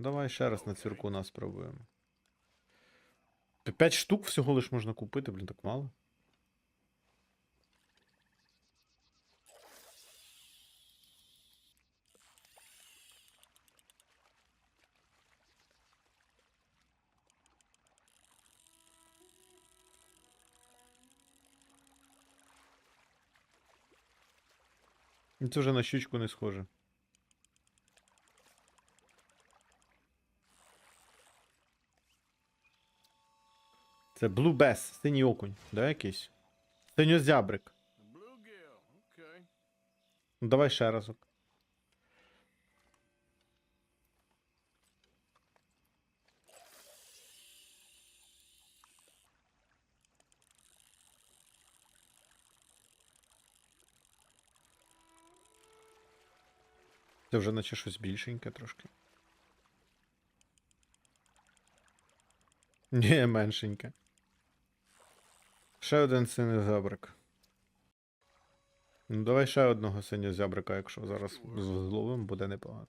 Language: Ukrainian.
Давай ще раз на цвірку нас спробуємо. П'ять штук всього лиш можна купити, блін, так мало. Це вже на щучку не схоже. Це Blue Bass, синій окунь, да, якийсь? Синьозябрик. Ну давай ще разок. Це вже наче щось більшеньке трошки. Ні, меншеньке. Ще один синій зябрик. Ну, давай ще одного синьозябрика, якщо зараз зловимо, буде непогано.